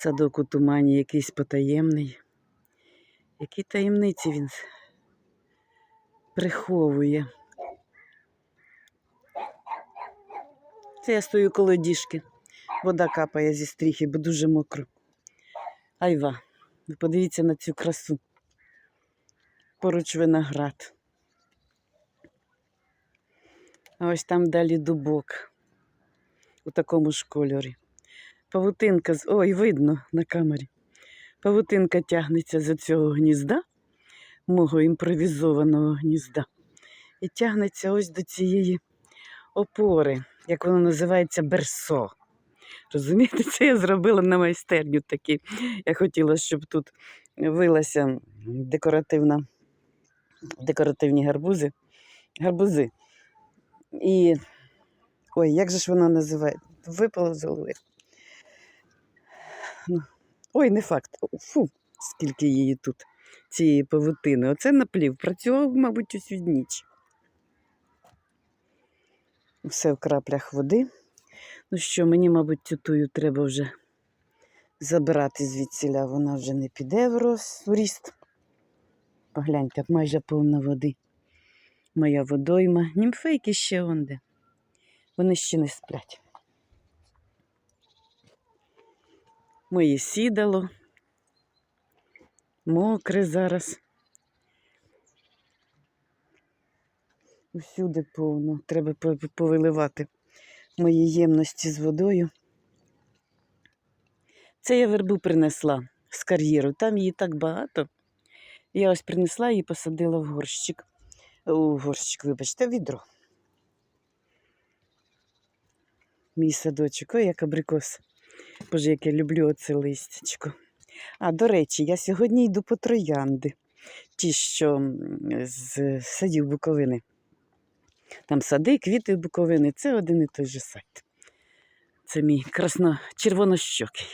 Садок у тумані якийсь потаємний. Які таємниці він приховує. Це я стою коло діжки. Вода капає зі стріхи, бо дуже мокро. Айва, ви подивіться на цю красу. Поруч виноград. А ось там далі дубок у такому ж кольорі. Павутинка з. Ой, видно на камері. Павутинка тягнеться з цього гнізда, мого імпровізованого гнізда. І тягнеться ось до цієї опори, як воно називається, берсо. Розумієте, це я зробила на майстерню такі. Я хотіла, щоб тут вилася декоративна, декоративні гарбузи. Гарбузи. І. Ой, як же ж вона називає? Випало з голови. Ну, Ой, не факт. Фу, скільки її тут, цієї павутини. Оце наплів. Працював, мабуть, усю ніч. Все в краплях води. Ну що, мені, мабуть, цю тую треба вже забирати звідсіля. Вона вже не піде в ріст. Погляньте, майже повна води. Моя водойма. Німфейки ще онде. Вони ще не сплять. Моє сідало. Мокре зараз. Усюди повно. Треба повиливати мої ємності з водою. Це я вербу принесла з кар'єру. Там її так багато. Я ось принесла і посадила в горщик. У горщик, вибачте, відро. Мій садочок, ой, як абрикос. Боже, як я люблю оце листячко. А, до речі, я сьогодні йду по троянди. Ті, що з садів Буковини. Там сади, квіти Буковини. Це один і той же сайт. Це мій красно червонощокий.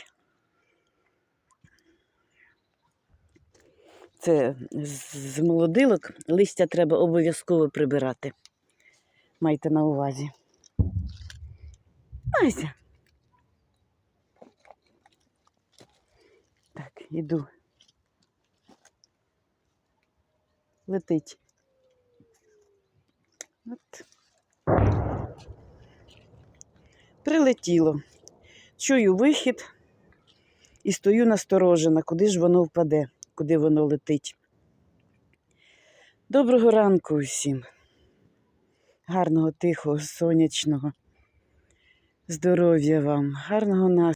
Це з молодилок листя треба обов'язково прибирати. Майте на увазі. Айся. Іду. Летить. От. Прилетіло. Чую вихід і стою насторожена, куди ж воно впаде, куди воно летить. Доброго ранку усім. Гарного, тихого, сонячного. Здоров'я вам, гарного настрою.